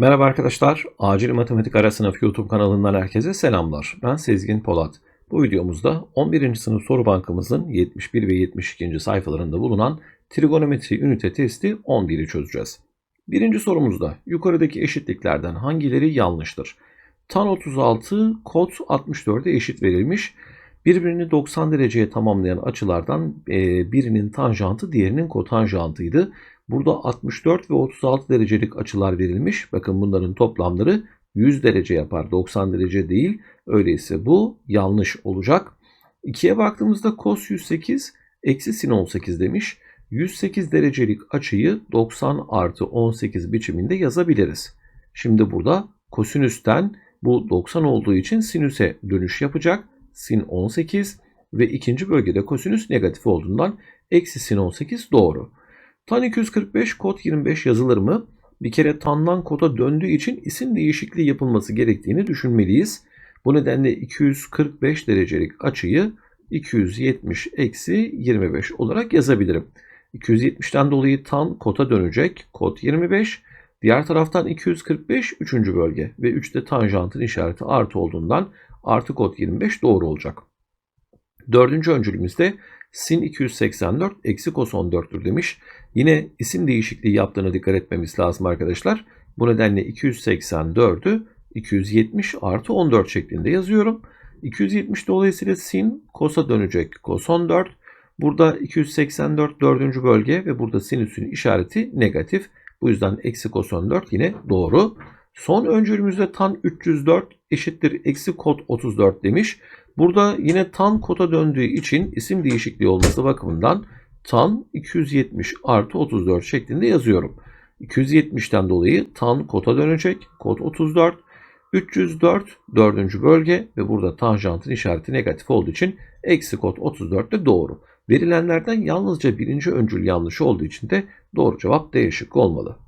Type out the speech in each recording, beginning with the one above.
Merhaba arkadaşlar, Acil Matematik Ara Sınıf YouTube kanalından herkese selamlar. Ben Sezgin Polat. Bu videomuzda 11. sınıf soru bankamızın 71 ve 72. sayfalarında bulunan trigonometri ünite testi 11'i çözeceğiz. Birinci sorumuzda yukarıdaki eşitliklerden hangileri yanlıştır? Tan 36, kot 64'e eşit verilmiş. Birbirini 90 dereceye tamamlayan açılardan birinin tanjantı diğerinin kotanjantıydı. Burada 64 ve 36 derecelik açılar verilmiş. Bakın bunların toplamları 100 derece yapar. 90 derece değil. Öyleyse bu yanlış olacak. 2'ye baktığımızda cos 108 eksi sin 18 demiş. 108 derecelik açıyı 90 artı 18 biçiminde yazabiliriz. Şimdi burada kosinüsten bu 90 olduğu için sinüse dönüş yapacak. Sin 18 ve ikinci bölgede kosinüs negatif olduğundan eksi sin 18 doğru. Tan 245 kod 25 yazılır mı? Bir kere tandan koda döndüğü için isim değişikliği yapılması gerektiğini düşünmeliyiz. Bu nedenle 245 derecelik açıyı 270 eksi 25 olarak yazabilirim. 270'ten dolayı tan kota dönecek. Kod 25. Diğer taraftan 245 3. bölge ve 3'te tanjantın işareti artı olduğundan artı kod 25 doğru olacak. Dördüncü öncülümüzde sin 284 eksi kos 14'tür demiş. Yine isim değişikliği yaptığına dikkat etmemiz lazım arkadaşlar. Bu nedenle 284'ü 270 artı 14 şeklinde yazıyorum. 270 dolayısıyla sin kosa dönecek kos 14. Burada 284 dördüncü bölge ve burada sinüsün işareti negatif. Bu yüzden eksi kos 14 yine doğru. Son öncülümüzde tan 304 eşittir eksi kod 34 demiş. Burada yine tan kota döndüğü için isim değişikliği olması bakımından tan 270 artı 34 şeklinde yazıyorum. 270'ten dolayı tan kota dönecek. Kod 34. 304 dördüncü bölge ve burada tanjantın işareti negatif olduğu için eksi kod 34 de doğru. Verilenlerden yalnızca birinci öncül yanlış olduğu için de doğru cevap D şıkkı olmalı.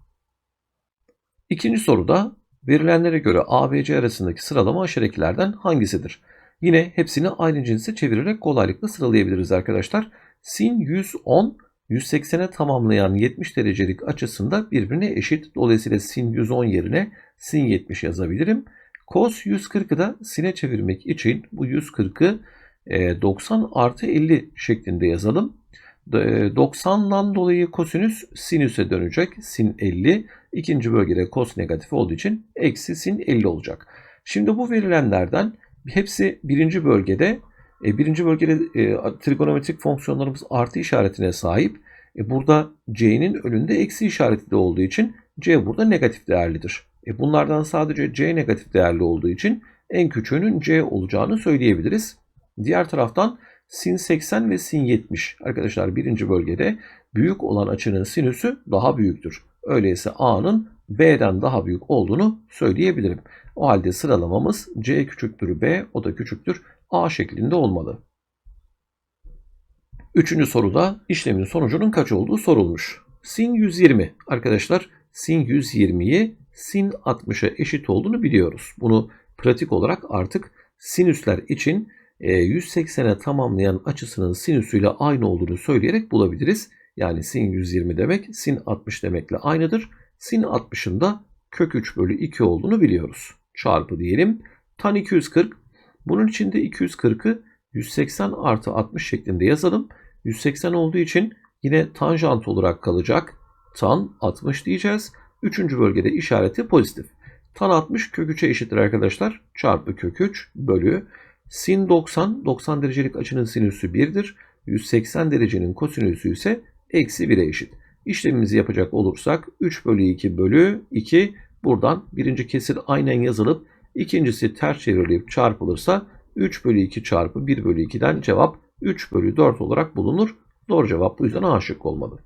İkinci soruda verilenlere göre ABC arasındaki sıralama aşağıdakilerden hangisidir? Yine hepsini aynı cinse çevirerek kolaylıkla sıralayabiliriz arkadaşlar. Sin 110 180'e tamamlayan 70 derecelik açısında birbirine eşit. Dolayısıyla sin 110 yerine sin 70 yazabilirim. Cos 140'ı da sine çevirmek için bu 140'ı 90 e, artı 50 şeklinde yazalım. 90'dan e, dolayı kosinüs sinüse dönecek. Sin 50. İkinci bölgede kos negatif olduğu için eksi sin 50 olacak. Şimdi bu verilenlerden hepsi birinci bölgede. E, birinci bölgede e, trigonometrik fonksiyonlarımız artı işaretine sahip. E, burada c'nin önünde eksi işareti de olduğu için c burada negatif değerlidir. E, bunlardan sadece c negatif değerli olduğu için en küçüğünün c olacağını söyleyebiliriz. Diğer taraftan sin 80 ve sin 70 arkadaşlar birinci bölgede büyük olan açının sinüsü daha büyüktür. Öyleyse a'nın b'den daha büyük olduğunu söyleyebilirim. O halde sıralamamız C küçüktür B, o da küçüktür A şeklinde olmalı. Üçüncü soruda işlemin sonucunun kaç olduğu sorulmuş. Sin 120 arkadaşlar sin 120'yi sin 60'a eşit olduğunu biliyoruz. Bunu pratik olarak artık sinüsler için 180'e tamamlayan açısının sinüsüyle aynı olduğunu söyleyerek bulabiliriz. Yani sin 120 demek sin 60 demekle aynıdır. Sin 60'ın da kök 3 bölü 2 olduğunu biliyoruz çarpı diyelim. Tan 240. Bunun için de 240'ı 180 artı 60 şeklinde yazalım. 180 olduğu için yine tanjant olarak kalacak. Tan 60 diyeceğiz. Üçüncü bölgede işareti pozitif. Tan 60 kök 3'e eşittir arkadaşlar. Çarpı kök 3 bölü sin 90. 90 derecelik açının sinüsü 1'dir. 180 derecenin kosinüsü ise eksi 1'e eşit. İşlemimizi yapacak olursak 3 bölü 2 bölü 2 Buradan birinci kesir aynen yazılıp ikincisi ters çevrilip çarpılırsa 3 bölü 2 çarpı 1 bölü 2'den cevap 3 bölü 4 olarak bulunur. Doğru cevap bu yüzden A şık olmalı.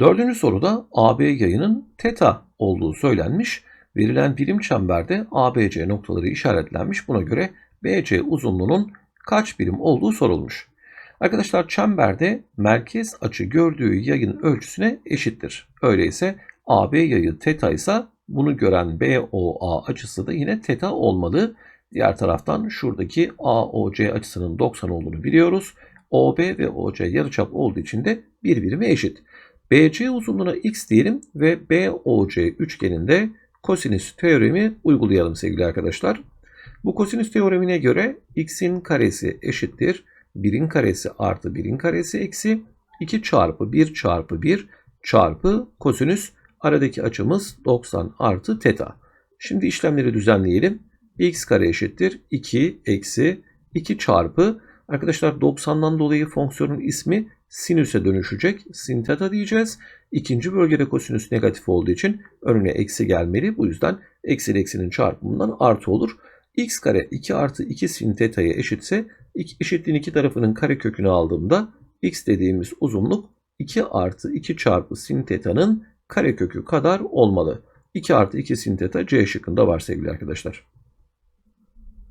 Dördüncü soruda AB yayının teta olduğu söylenmiş. Verilen birim çemberde ABC noktaları işaretlenmiş. Buna göre BC uzunluğunun kaç birim olduğu sorulmuş. Arkadaşlar çemberde merkez açı gördüğü yayın ölçüsüne eşittir. Öyleyse AB yayı teta ise bunu gören BOA açısı da yine teta olmalı. Diğer taraftan şuradaki AOC açısının 90 olduğunu biliyoruz. OB ve OC yarıçap olduğu için de birbirine eşit. BC uzunluğuna x diyelim ve BOC üçgeninde kosinüs teoremi uygulayalım sevgili arkadaşlar. Bu kosinüs teoremine göre x'in karesi eşittir 1'in karesi artı 1'in karesi eksi 2 çarpı 1 çarpı 1 çarpı kosinüs aradaki açımız 90 artı teta. Şimdi işlemleri düzenleyelim. x kare eşittir 2 eksi 2 çarpı arkadaşlar 90'dan dolayı fonksiyonun ismi sinüse dönüşecek. Sin teta diyeceğiz. İkinci bölgede kosinüs negatif olduğu için önüne eksi gelmeli. Bu yüzden eksi eksinin çarpımından artı olur. x kare 2 artı 2 sin teta'ya eşitse eşitliğin iki tarafının kare kökünü aldığımda x dediğimiz uzunluk 2 artı 2 çarpı sin teta'nın kare kökü kadar olmalı. 2 artı 2 sin teta C şıkkında var sevgili arkadaşlar.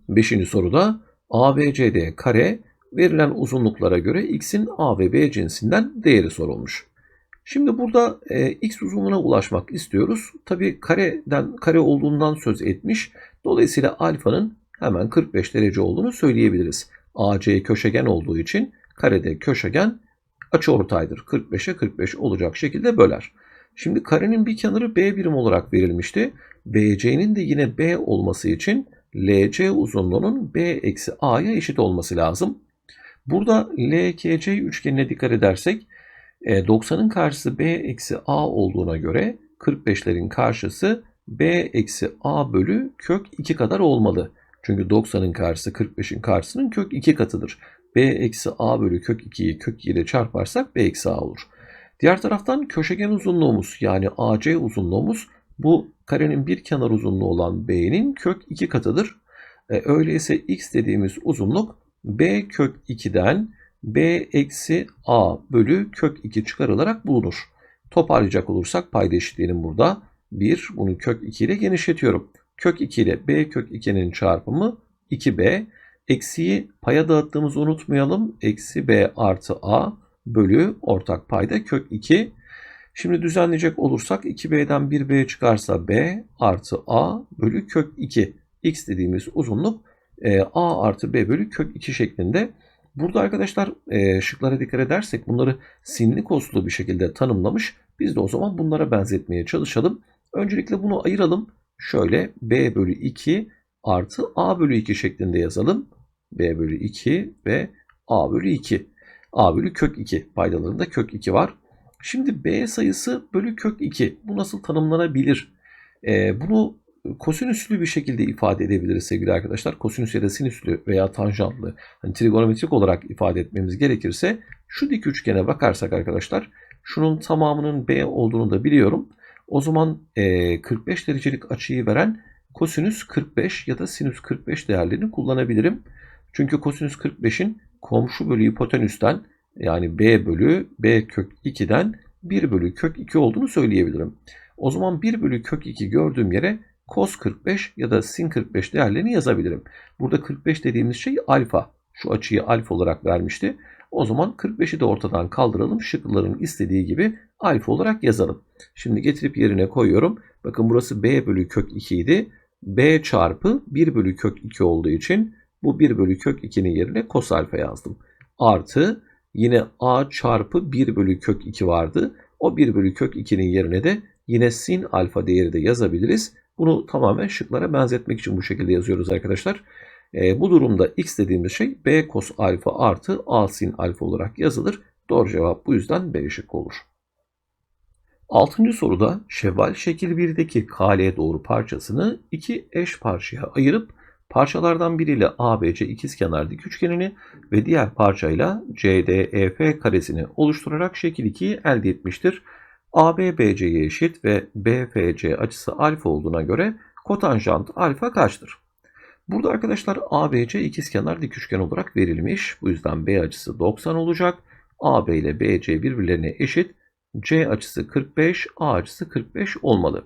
Beşinci soruda ABCD kare verilen uzunluklara göre x'in a ve b cinsinden değeri sorulmuş. Şimdi burada e, x uzunluğuna ulaşmak istiyoruz. Tabi kareden kare olduğundan söz etmiş. Dolayısıyla alfanın hemen 45 derece olduğunu söyleyebiliriz. AC köşegen olduğu için karede köşegen açıortaydır. 45'e 45 olacak şekilde böler. Şimdi karenin bir kenarı B birim olarak verilmişti. BC'nin de yine B olması için LC uzunluğunun B eksi A'ya eşit olması lazım. Burada LKC üçgenine dikkat edersek 90'ın e, karşısı B eksi A olduğuna göre 45'lerin karşısı B eksi A bölü kök 2 kadar olmalı. Çünkü 90'ın karşısı 45'in karşısının kök 2 katıdır. B eksi A bölü kök 2'yi kök 2 ile çarparsak B eksi A olur. Diğer taraftan köşegen uzunluğumuz yani AC uzunluğumuz bu karenin bir kenar uzunluğu olan B'nin kök 2 katıdır. E, öyleyse X dediğimiz uzunluk B kök 2'den B eksi A bölü kök 2 çıkarılarak bulunur. Toparlayacak olursak payda eşitliğinin burada 1. Bunu kök 2 ile genişletiyorum. Kök 2 ile B kök 2'nin çarpımı 2B. Eksiyi paya dağıttığımızı unutmayalım. Eksi B artı A bölü ortak payda kök 2. Şimdi düzenleyecek olursak 2B'den 1B çıkarsa B artı A bölü kök 2. X dediğimiz uzunluk e, A artı B bölü kök 2 şeklinde. Burada arkadaşlar e, şıklara dikkat edersek bunları sinli koslu bir şekilde tanımlamış. Biz de o zaman bunlara benzetmeye çalışalım. Öncelikle bunu ayıralım. Şöyle B bölü 2 artı A bölü 2 şeklinde yazalım. B bölü 2 ve A bölü 2. A bölü kök 2 paydalarında kök 2 var. Şimdi B sayısı bölü kök 2. Bu nasıl tanımlanabilir? Ee, bunu kosinüslü bir şekilde ifade edebiliriz sevgili arkadaşlar. Kosinüs ya da sinüslü veya tanjantlı hani trigonometrik olarak ifade etmemiz gerekirse şu dik üçgene bakarsak arkadaşlar şunun tamamının B olduğunu da biliyorum. O zaman e, 45 derecelik açıyı veren kosinüs 45 ya da sinüs 45 değerlerini kullanabilirim. Çünkü kosinüs 45'in komşu bölü hipotenüsten yani b bölü b kök 2'den 1 bölü kök 2 olduğunu söyleyebilirim. O zaman 1 bölü kök 2 gördüğüm yere cos 45 ya da sin 45 değerlerini yazabilirim. Burada 45 dediğimiz şey alfa. Şu açıyı alfa olarak vermişti. O zaman 45'i de ortadan kaldıralım. Şıkların istediği gibi alfa olarak yazalım. Şimdi getirip yerine koyuyorum. Bakın burası b bölü kök 2 idi. b çarpı 1 bölü kök 2 olduğu için bu 1 bölü kök 2'nin yerine cos alfa yazdım. Artı yine a çarpı 1 bölü kök 2 vardı. O 1 bölü kök 2'nin yerine de yine sin alfa değeri de yazabiliriz. Bunu tamamen şıklara benzetmek için bu şekilde yazıyoruz arkadaşlar. E, bu durumda x dediğimiz şey b cos alfa artı a sin alfa olarak yazılır. Doğru cevap bu yüzden B şıkkı olur. Altıncı soruda şevval şekil 1'deki KL doğru parçasını iki eş parçaya ayırıp parçalardan biriyle ABC ikizkenar dik üçgenini ve diğer parçayla CDEF karesini oluşturarak şekil 2'yi elde etmiştir. AB BC'ye eşit ve BFC açısı alfa olduğuna göre kotanjant alfa kaçtır? Burada arkadaşlar ABC ikizkenar dik üçgen olarak verilmiş. Bu yüzden B açısı 90 olacak. AB ile BC birbirlerine eşit. C açısı 45, A açısı 45 olmalı.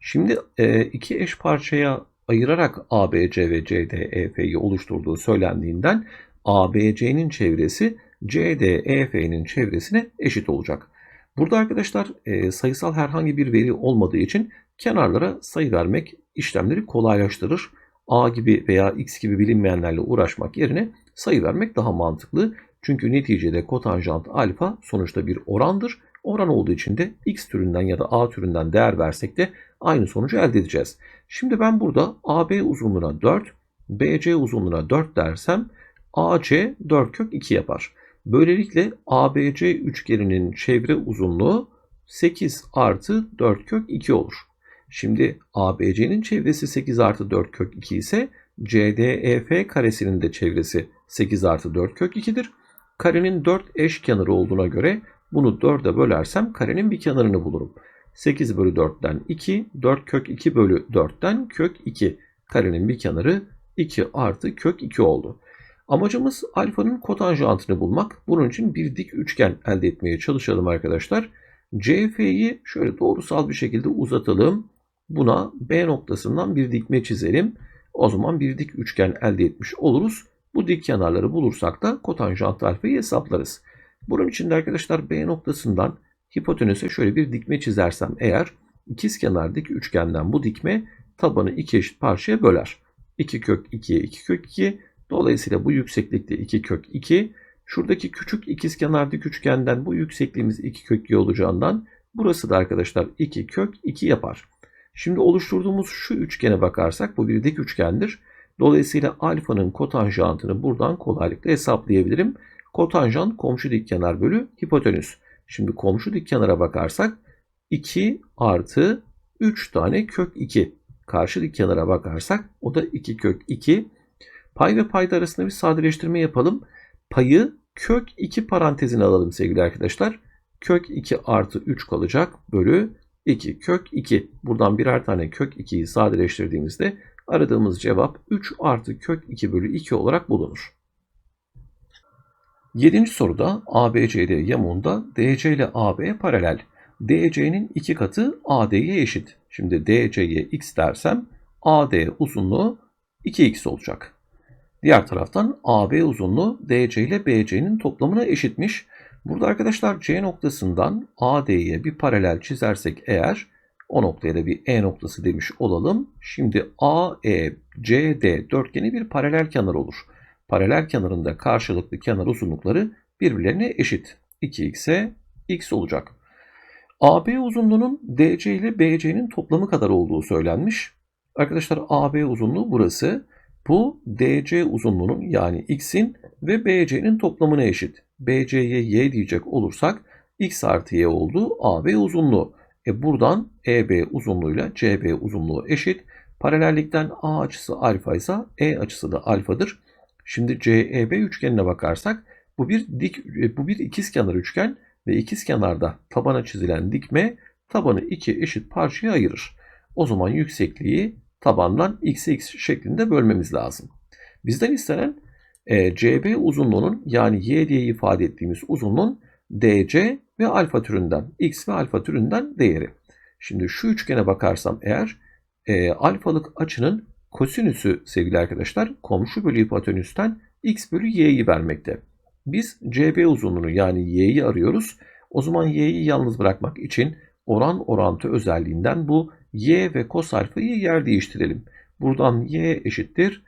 Şimdi e, iki eş parçaya ayırarak ABC ve CDEF'yi oluşturduğu söylendiğinden ABC'nin çevresi CDEF'nin çevresine eşit olacak. Burada arkadaşlar e, sayısal herhangi bir veri olmadığı için kenarlara sayı vermek işlemleri kolaylaştırır. A gibi veya X gibi bilinmeyenlerle uğraşmak yerine sayı vermek daha mantıklı. Çünkü neticede kotanjant alfa sonuçta bir orandır. Oran olduğu için de x türünden ya da a türünden değer versek de aynı sonucu elde edeceğiz. Şimdi ben burada AB uzunluğuna 4, BC uzunluğuna 4 dersem AC 4 kök 2 yapar. Böylelikle ABC üçgeninin çevre uzunluğu 8 artı 4 kök 2 olur. Şimdi ABC'nin çevresi 8 artı 4 kök 2 ise CDEF karesinin de çevresi 8 artı 4 kök 2'dir. Karenin 4 eş kenarı olduğuna göre bunu 4'e bölersem karenin bir kenarını bulurum. 8 bölü 4'ten 2, 4 kök 2 bölü 4'ten kök 2. Karenin bir kenarı 2 artı kök 2 oldu. Amacımız alfanın kotanjantını bulmak. Bunun için bir dik üçgen elde etmeye çalışalım arkadaşlar. CF'yi şöyle doğrusal bir şekilde uzatalım. Buna B noktasından bir dikme çizelim. O zaman bir dik üçgen elde etmiş oluruz. Bu dik kenarları bulursak da kotanjant alfayı hesaplarız. Bunun için de arkadaşlar B noktasından hipotenüse şöyle bir dikme çizersem eğer ikizkenar dik üçgenden bu dikme tabanı iki eşit parçaya böler. 2 kök 2'ye 2 kök 2. Dolayısıyla bu yükseklikte 2 kök 2. Şuradaki küçük ikizkenar dik üçgenden bu yüksekliğimiz 2 kök 2 olacağından burası da arkadaşlar 2 kök 2 yapar. Şimdi oluşturduğumuz şu üçgene bakarsak bu bir dik üçgendir. Dolayısıyla alfanın kotanjantını buradan kolaylıkla hesaplayabilirim. Kotanjant komşu dik kenar bölü hipotenüs. Şimdi komşu dik kenara bakarsak 2 artı 3 tane kök 2. Karşı dik kenara bakarsak o da 2 kök 2. Pay ve payda arasında bir sadeleştirme yapalım. Payı kök 2 parantezine alalım sevgili arkadaşlar. Kök 2 artı 3 kalacak bölü 2 kök 2. Buradan birer tane kök 2'yi sadeleştirdiğimizde aradığımız cevap 3 artı kök 2 bölü 2 olarak bulunur. Yedinci soruda ABCD yamuğunda DC ile AB paralel. DC'nin iki katı AD'ye eşit. Şimdi DC'ye x dersem AD uzunluğu 2x olacak. Diğer taraftan AB uzunluğu DC ile BC'nin toplamına eşitmiş. Burada arkadaşlar C noktasından AD'ye bir paralel çizersek eğer o noktaya da bir E noktası demiş olalım. Şimdi AECD dörtgeni bir paralel kenar olur. Paralel kenarında karşılıklı kenar uzunlukları birbirlerine eşit. 2x'e x olacak. AB uzunluğunun DC ile BC'nin toplamı kadar olduğu söylenmiş. Arkadaşlar AB uzunluğu burası. Bu DC uzunluğunun yani x'in ve BC'nin toplamına eşit. BC'ye y diyecek olursak x artı y oldu AB uzunluğu. E buradan EB uzunluğuyla CB uzunluğu eşit. Paralellikten A açısı alfa ise E açısı da alfadır. Şimdi CEB üçgenine bakarsak bu bir dik e, bu bir ikizkenar üçgen ve ikizkenarda tabana çizilen dikme tabanı iki eşit parçaya ayırır. O zaman yüksekliği tabandan x x şeklinde bölmemiz lazım. Bizden istenen e, CB uzunluğunun yani y diye ifade ettiğimiz uzunluğun DC ve alfa türünden, x ve alfa türünden değeri. Şimdi şu üçgene bakarsam eğer e, alfalık açının kosinüsü sevgili arkadaşlar komşu bölü hipotenüsten x bölü y'yi vermekte. Biz CB uzunluğunu yani y'yi arıyoruz. O zaman y'yi yalnız bırakmak için oran orantı özelliğinden bu y ve cos alfayı yer değiştirelim. Buradan y eşittir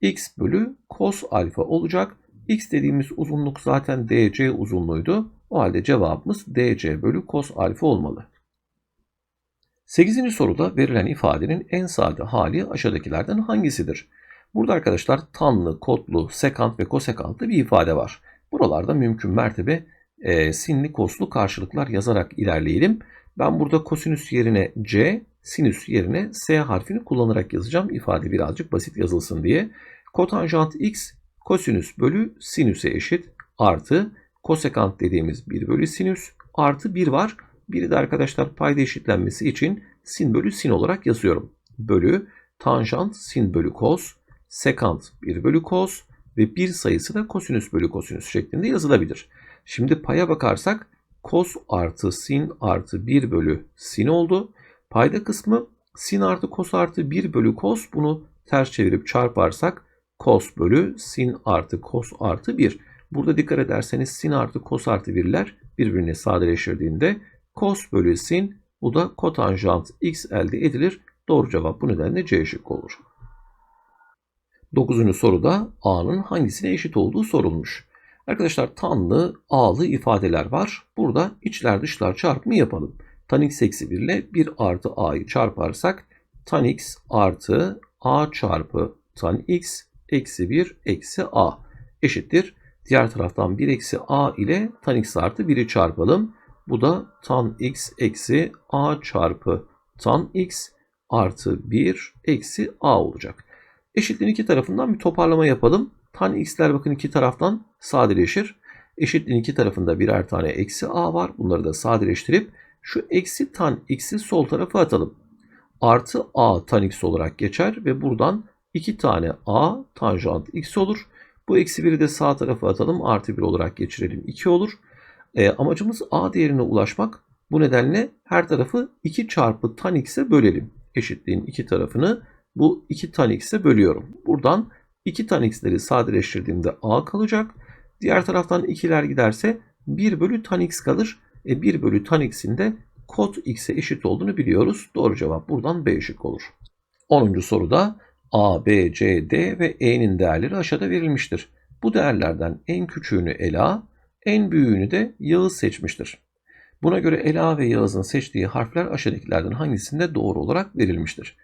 x bölü cos alfa olacak. x dediğimiz uzunluk zaten dc uzunluğuydu. O halde cevabımız dc bölü cos alfa olmalı. 8. soruda verilen ifadenin en sade hali aşağıdakilerden hangisidir? Burada arkadaşlar tanlı, kotlu, sekant ve kosekantlı bir ifade var. Buralarda mümkün mertebe e, sinli koslu karşılıklar yazarak ilerleyelim. Ben burada kosinüs yerine C, sinüs yerine S harfini kullanarak yazacağım. İfade birazcık basit yazılsın diye. Kotanjant x kosinüs bölü sinüse eşit artı kosekant dediğimiz 1 bölü sinüs artı 1 var. Biri de arkadaşlar payda eşitlenmesi için sin bölü sin olarak yazıyorum. Bölü tanjant sin bölü kos, sekant 1 bölü kos ve bir sayısı da kosinüs bölü kosinüs şeklinde yazılabilir. Şimdi paya bakarsak kos artı sin artı 1 bölü sin oldu. Payda kısmı sin artı kos artı 1 bölü kos bunu ters çevirip çarparsak kos bölü sin artı kos artı 1. Burada dikkat ederseniz sin artı kos artı 1'ler birbirine sadeleştirdiğinde cos bölü sin bu da kotanjant x elde edilir. Doğru cevap bu nedenle C şık olur. 9. soruda A'nın hangisine eşit olduğu sorulmuş. Arkadaşlar tanlı, a'lı ifadeler var. Burada içler dışlar çarpımı yapalım. Tan x eksi 1 ile 1 artı a'yı çarparsak tan x artı a çarpı tan x eksi 1 eksi a eşittir. Diğer taraftan 1 eksi a ile tan x artı 1'i çarpalım. Bu da tan x eksi a çarpı tan x artı 1 eksi a olacak. Eşitliğin iki tarafından bir toparlama yapalım. Tan x'ler bakın iki taraftan sadeleşir. Eşitliğin iki tarafında birer tane eksi a var. Bunları da sadeleştirip şu eksi tan x'i sol tarafa atalım. Artı a tan x olarak geçer ve buradan iki tane a tanjant x olur. Bu eksi 1'i de sağ tarafa atalım. Artı 1 olarak geçirelim. 2 olur. E, amacımız a değerine ulaşmak. Bu nedenle her tarafı 2 çarpı tan x'e bölelim. Eşitliğin iki tarafını bu 2 tan x'e bölüyorum. Buradan 2 tan x'leri sadeleştirdiğimde a kalacak. Diğer taraftan 2'ler giderse 1 bölü tan x kalır. E 1 bölü tan x'in de kod x'e eşit olduğunu biliyoruz. Doğru cevap buradan B şık olur. 10. soruda A, B, C, D ve E'nin değerleri aşağıda verilmiştir. Bu değerlerden en küçüğünü Ela, en büyüğünü de Yağız seçmiştir. Buna göre Ela ve Yağız'ın seçtiği harfler aşağıdakilerden hangisinde doğru olarak verilmiştir?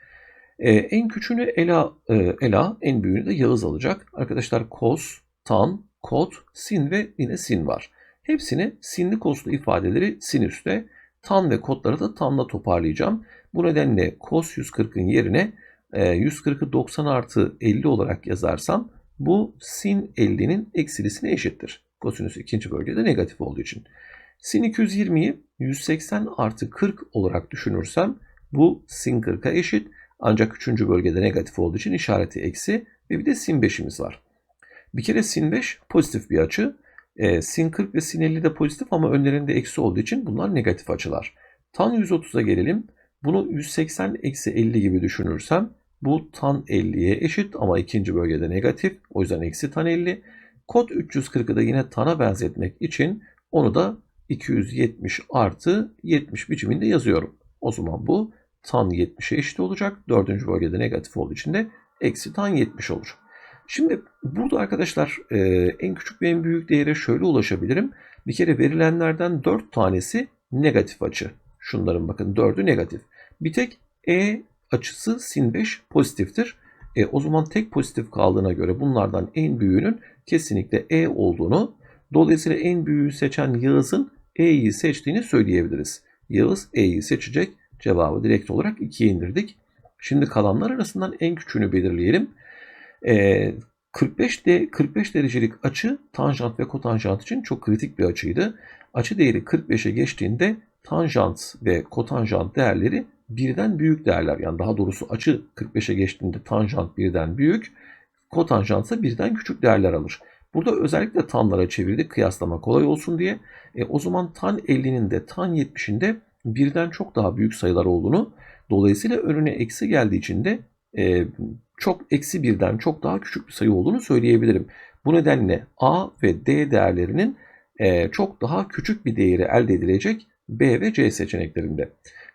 Ee, en küçüğünü Ela, e, Ela, en büyüğünü de Yağız alacak. Arkadaşlar kos, tan, kot, sin ve yine sin var. Hepsini sinli koslu ifadeleri sinüste, tan ve kodları da tanla toparlayacağım. Bu nedenle kos 140'ın yerine 140'ı 90 artı 50 olarak yazarsam bu sin 50'nin eksilisine eşittir. Kosinüs ikinci bölgede negatif olduğu için. Sin 220'yi 180 artı 40 olarak düşünürsem bu sin 40'a eşit. Ancak üçüncü bölgede negatif olduğu için işareti eksi ve bir de sin 5'imiz var. Bir kere sin 5 pozitif bir açı. E, sin 40 ve sin 50 de pozitif ama önlerinde eksi olduğu için bunlar negatif açılar. Tan 130'a gelelim. Bunu 180 eksi 50 gibi düşünürsem bu tan 50'ye eşit ama ikinci bölgede negatif. O yüzden eksi tan 50. Kod 340'ı da yine tana benzetmek için onu da 270 artı 70 biçiminde yazıyorum. O zaman bu tan 70'e eşit olacak. Dördüncü bölgede negatif olduğu için de eksi tan 70 olur. Şimdi burada arkadaşlar e, en küçük ve en büyük değere şöyle ulaşabilirim. Bir kere verilenlerden 4 tanesi negatif açı. Şunların bakın 4'ü negatif. Bir tek E açısı sin 5 pozitiftir. E, o zaman tek pozitif kaldığına göre bunlardan en büyüğünün kesinlikle E olduğunu, dolayısıyla en büyüğü seçen Yağız'ın E'yi seçtiğini söyleyebiliriz. Yağız E'yi seçecek. Cevabı direkt olarak 2'ye indirdik. Şimdi kalanlar arasından en küçüğünü belirleyelim. E, 45 de 45 derecelik açı tanjant ve kotanjant için çok kritik bir açıydı. Açı değeri 45'e geçtiğinde tanjant ve kotanjant değerleri birden büyük değerler. Yani daha doğrusu açı 45'e geçtiğinde tanjant birden büyük, kotanjant ise birden küçük değerler alır. Burada özellikle tanlara çevirdik kıyaslama kolay olsun diye. E, o zaman tan 50'nin de tan 70'in de birden çok daha büyük sayılar olduğunu dolayısıyla önüne eksi geldiği için de e, çok eksi birden çok daha küçük bir sayı olduğunu söyleyebilirim. Bu nedenle A ve D değerlerinin e, çok daha küçük bir değeri elde edilecek B ve C seçeneklerinde.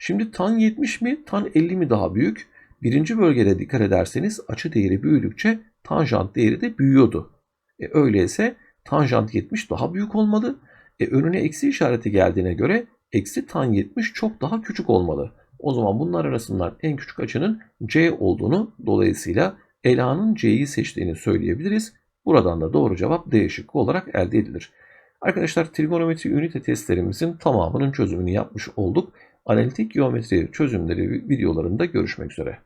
Şimdi tan 70 mi, tan 50 mi daha büyük? Birinci bölgede dikkat ederseniz açı değeri büyüdükçe tanjant değeri de büyüyordu. E, öyleyse tanjant 70 daha büyük olmalı. E, önüne eksi işareti geldiğine göre eksi tan 70 çok daha küçük olmalı. O zaman bunlar arasından en küçük açının C olduğunu dolayısıyla Ela'nın C'yi seçtiğini söyleyebiliriz. Buradan da doğru cevap D şıkkı olarak elde edilir. Arkadaşlar trigonometri ünite testlerimizin tamamının çözümünü yapmış olduk. Analitik geometri çözümleri videolarında görüşmek üzere.